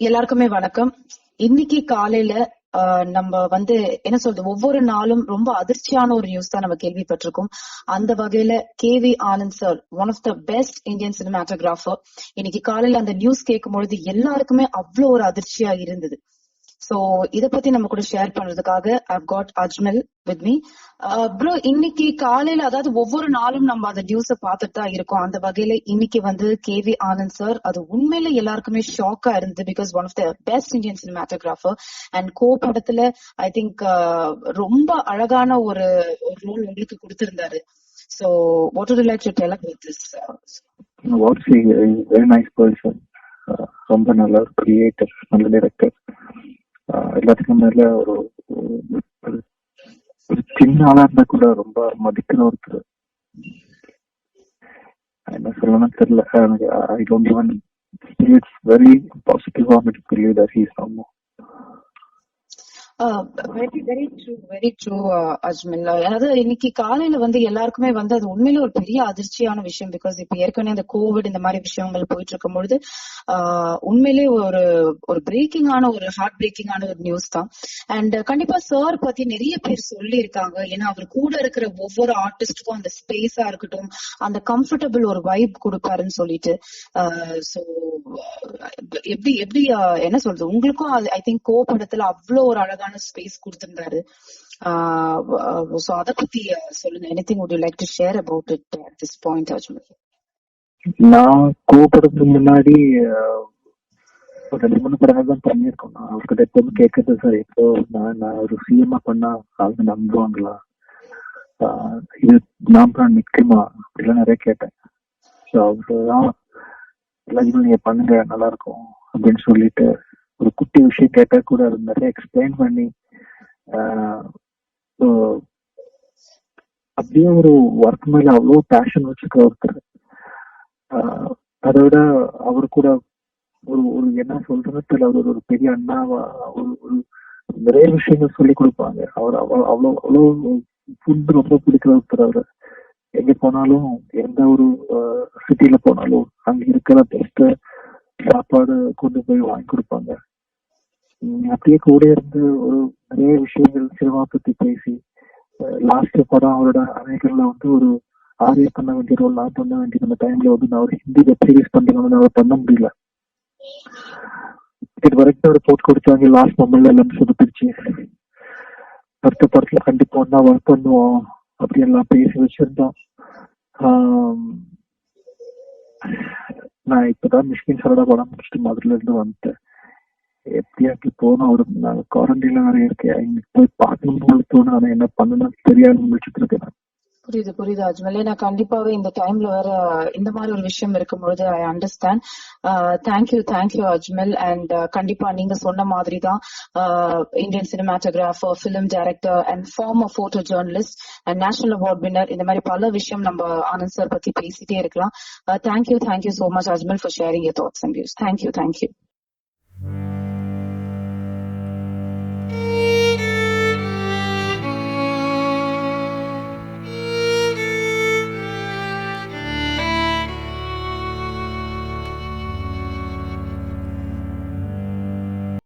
எல்லாருக்குமே வணக்கம். இன்னைக்கு காலையில ஆஹ் நம்ம வந்து என்ன சொல்றது ஒவ்வொரு நாளும் ரொம்ப அதிர்ச்சியான ஒரு நியூஸ் தான் நம்ம கேள்விப்பட்டிருக்கோம். அந்த வகையில K V Anand sir one of the best Indian cinematographer இன்னைக்கு காலையில அந்த நியூஸ் கேட்கும் பொழுது எல்லாருக்குமே அவ்வளவு ஒரு அதிர்ச்சியா இருந்தது. சோ இத பத்தி நம்ம கூட ஷேர் பண்றதுக்காக I've got Ajmal with me bro இன்னைக்கு காலையில அதாவது ஒவ்வொரு நாளும் நம்ம அந்த நியூஸ பார்த்துட்டு தான் இருக்கோம். அந்த வகையில இன்னைக்கு வந்து கே வி ஆனந்த் சார் அது உண்மையில எல்லாருக்குமே ஷாக்கா இருந்தது because one of the best Indian cinematographer and Ko படத்துல ஐ திங்க் uh, ரொம்ப அழகான ஒரு ஒரு ரோல் உங்களுக்கு கொடுத்திருந்தாரு. So what do like to tell about this what's very nice person ரொம்ப நல்ல கிரியேட்டர் நல்ல டைரக்டர் எல்லாத்துக்கும் மேல ஒரு ஒரு- சின்ன ஆளா இருந்தா கூட ரொம்ப மதிக்கிற ஒருத்தர். என்ன சொல்லணும்னு தெரியல. எனக்கு I don't even it's very positive of it believe that he's no very very true very true Ajmal அதாவது இன்னைக்கு காலையில வந்து எல்லாருக்குமே வந்து அது உண்மையில ஒரு பெரிய அதிர்ச்சியான விஷயம். பிகாஸ் இப்ப ஏற்கனவே அந்த கோவிட் இந்த மாதிரி விஷயங்கள் போயிட்டு இருக்கும் பொழுது ஆஹ் உண்மையிலே ஒரு ஒரு பிரேக்கிங்கான ஒரு ஹார்ட் பிரேக்கிங்கான ஒரு நியூஸ் தான். அண்ட் கண்டிப்பா சார் பத்தி நிறைய பேர் சொல்லி இருக்காங்க ஏன்னா அவர் கூட இருக்கிற ஒவ்வொரு ஆர்டிஸ்டுக்கும் அந்த ஸ்பேஸா இருக்கட்டும் அந்த கம்ஃபர்டபுள் ஒரு வைப் கொடுப்பாருன்னு சொல்லிட்டு. ஸோ எப்படி எப்படி என்ன சொல்றது? உங்களுக்கும் ஐ திங்க் கோ படத்துல அவ்வளவு ஒரு அழகான ஸ்பேஸ் கொடுத்திருந்தாரு. சோ அத பத்தி சொல்லுங்க. Anything would you like to share about it at this point Ajmal நான் கோபப்படுறதுக்கு முன்னாடி ஒரு ரெண்டு மூணு படங்கள் தான் பண்ணியிருக்கோம். நான் அவர்கிட்ட எப்போதும் கேட்கறது சார் இப்போ நான் நான் ஒரு சிஎம்ஆ பண்ணா அவங்க நம்புவாங்களா? இது நான் தான் நிற்குமா அப்படிலாம் நிறைய கேட்டேன். ஸோ அவரு தான் எல்லாத்தையும் நீங்க பண்ணுங்க நல்லா இருக்கும். அப்படின்னு சொல்லிட்டு ஒரு குட்டி விஷயம் கேட்டா கூட அது நிறைய எக்ஸ்பிளைன் பண்ணி ஆஹ், அப்படியே ஒரு ஒர்க் மேல அவ்வளோ பேஷன் வச்சுக்க ஒருத்தர். அதை விட அவர் கூட ஒரு ஒரு என்ன சொல்றதுன்னு தெரியல. அவர் ஒரு பெரிய அண்ணாவா ஒரு ஒரு நிறைய விஷயங்கள் சொல்லி கொடுப்பாங்க. அவர் அவ்வளோ அவ்வளோ அவ்வளோ ஃபுட் ரொம்ப பிடிக்கிற ஒருத்தர் அவர். எங்க போனாலும் எந்த ஒரு சிட்டில போனாலும் அங்க இருக்கிற பெஸ்ட் சாப்பாடு கொண்டு போய் வாங்கி கொடுப்பாங்க. அப்படியே கூட இருந்து ஒரு நிறைய விஷயங்கள் சினிமா பத்தி பேசி லாஸ்ட் படம் அவரோட அநேகர்ல வந்து ஒரு ஆரிய பண்ண வேண்டிய ரோல் நான் பண்ண வேண்டிய அந்த டைம்ல வந்து நான் ஒரு ஹிந்தி வெப் சீரிஸ் பண்றேன் அவர் பண்ண முடியல. இது வரைக்கும் ஒரு போட்டு கொடுத்தாங்க லாஸ்ட் மொமெண்ட்ல எல்லாம் சொதுப்பிடுச்சு. அடுத்த படத்துல கண்டிப்பா ஒன்னா ஒர்க் பண்ணுவோம் அப்படி எல்லாம் பேசி வச்சிருந்தோம். நான் இப்பதான் மிஷ்கின் சரடா படம் முடிச்சுட்டு மதுரையில இருந்து வந்துட்டேன். எப்படியாக்கு போனோம் ஒரு நாங்க குவாரண்டைன்ல வேற இருக்கேன். இன்னைக்கு போய் பார்க்கணும்னு தோணும் ஆனா என்ன பண்ணணும்னு தெரியாது முடிச்சுட்டு இருக்கேன் புரியுது புரியுது அஜ்மலே. ஏன்னா கண்டிப்பாவே இந்த டைம்ல வேற இந்த மாதிரி ஒரு விஷயம் இருக்கும் பொழுது I understand thank you thank you Ajmal. And கண்டிப்பா நீங்க சொன்ன மாதிரி தான் Indian cinematographer film director and former photo journalist and national award winner இந்த மாதிரி பல விஷயம் நம்ம ஆனந்த் சார் பத்தி பேசிட்டே இருக்கலாம். Thank you thank you so much Ajmal for sharing your thoughts and views thank you thank you